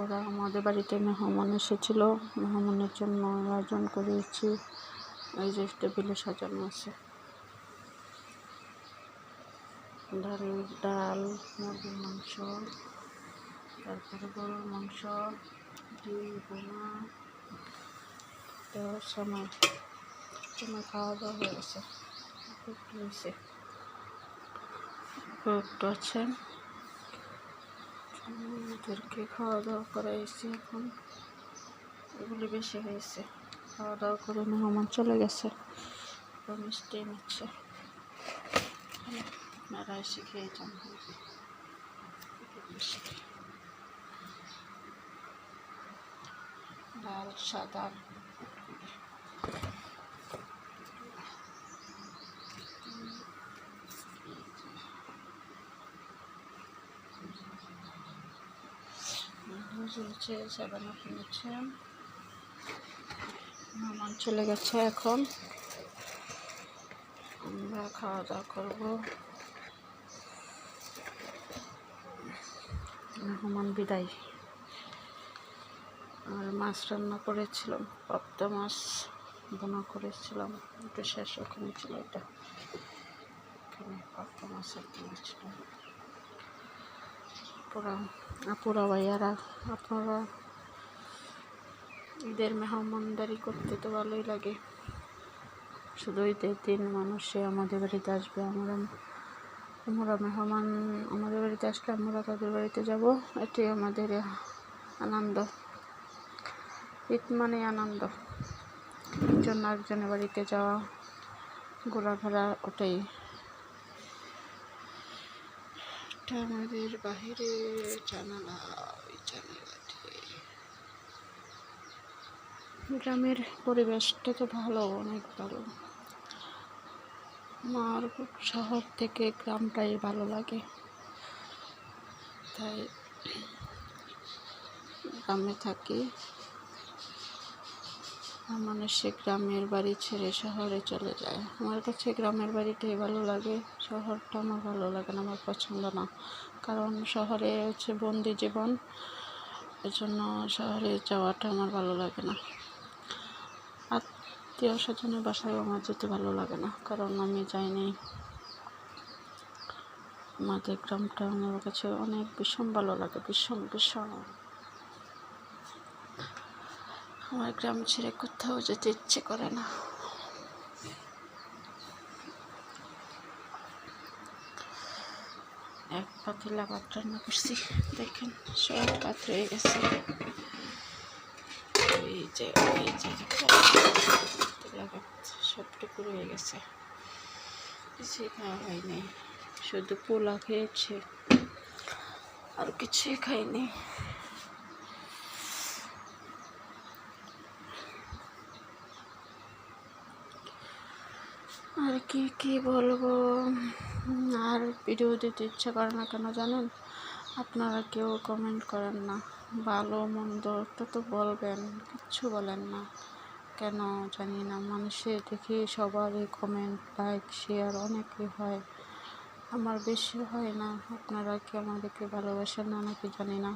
ওরা আমাদের বাড়িতে মেহমান এসেছিল। মেহমানের জন্য আয়োজন করেছি। এই যে টেবিলে সাজানো আছে। ডাল ডাল, মুরগির মাংস, তারপরে গরুর মাংস, ডিম বোনা সময়। সময় খাওয়া দাওয়া হয়ে গেছে। একটু আছে ওদেরকে খাওয়া দাওয়া করাইছি এখন। এগুলি বেশি হয়েছে। খাওয়া দাওয়া করে মেহমান চলে গেছে। মিষ্টি নিচ্ছে। আপনারা এসে খেয়ে যান। ডাল, সাদা চলছে সেভেন আপ নিচ্ছে চলে গেছে এখন। আমরা খাওয়া দাওয়া করব। মেহমান বিদায়। আর মাছ রান্না করেছিলাম, পাবদা মাছ বোনা করেছিলাম। একটু শেষ, ওখানে ছিল এটা। এখানে পাবদা মাছ ছিল। পুরা আপুরা ভাইয়ারা, আপনারা ঈদের মেহমানদারি করতে তো ভালোই লাগে। শুধু ঈদের দিন মানুষে আমাদের বাড়িতে আসবে, আমরা আমরা মেহমান আমাদের বাড়িতে আসলে আমরা তাদের বাড়িতে যাব। এটাই আমাদের আনন্দ। ঈদ মানে আনন্দ। একজন আরেকজনের বাড়িতে যাওয়া, ঘোরাফেরা, ওটাই। এটা আমাদের বাহিরে জানালা, ওই জানালাটি। গ্রামের পরিবেশটা তো ভালো, অনেক ভালো। আমার শহর থেকে গ্রামটাই ভালো লাগে। তাই গ্রামে থাকি। মানুষ সে গ্রামের বাড়ি ছেড়ে শহরে চলে যায়। আমার কাছে গ্রামের বাড়িটাই ভালো লাগে, শহরটা আমার ভালো লাগে না, আমার পছন্দ না। কারণ শহরে হচ্ছে বন্দি জীবন, এজন্য শহরে যাওয়াটা আমার ভালো লাগে না। আত্মীয় স্বজনের বাসায় আমার যেতে ভালো লাগে না, কারণ আমি যাইনি। আমাদের গ্রামটা আমার কাছে অনেক ভীষণ ভালো লাগে, ভীষণ ভীষণ। আমার গ্রাম ছেড়ে কোথাও যেতে ইচ্ছে করে না। এক পাতিলা ভাত রান্না করছি। দেখেন, সব ভাত রয়ে গেছে। এই যে সবটুকু রয়ে গেছে। কিছুই খাওয়া হয়নি, শুধু পোলা খেয়েছে। আর কিছুই খাইনি। আর কি কি বলব? আর ভিডিও দিতে ইচ্ছা করে না কেন জানেন? আপনারা কেউ কমেন্ট করেন না। ভালো, মন্দ একটা তো বলবেন, কিচ্ছু বলেন না। কেন জানি না, মানুষে দেখি সবারই কমেন্ট লাইক শেয়ার অনেকই হয়। আমার বেশি হয় না। আপনারা কি আমাদেরকে ভালোবাসেন না নাকি জানি না।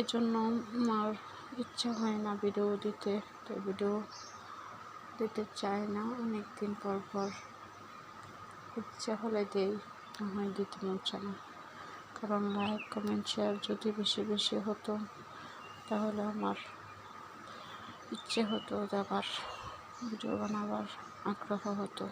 এজন্য আমার ইচ্ছা হয় না ভিডিও দিতে। তো ভিডিও দিতে চায় না অনেক দিন পর পর ইচ্ছা হলে দেই। হয় দিতে মন চায় না। কারণ লাইক, কমেন্ট, শেয়ার যদি বেশি বেশি হতো, তাহলে আমার ইচ্ছে হতো আবার ভিডিও বানাবার আগ্রহ হতো।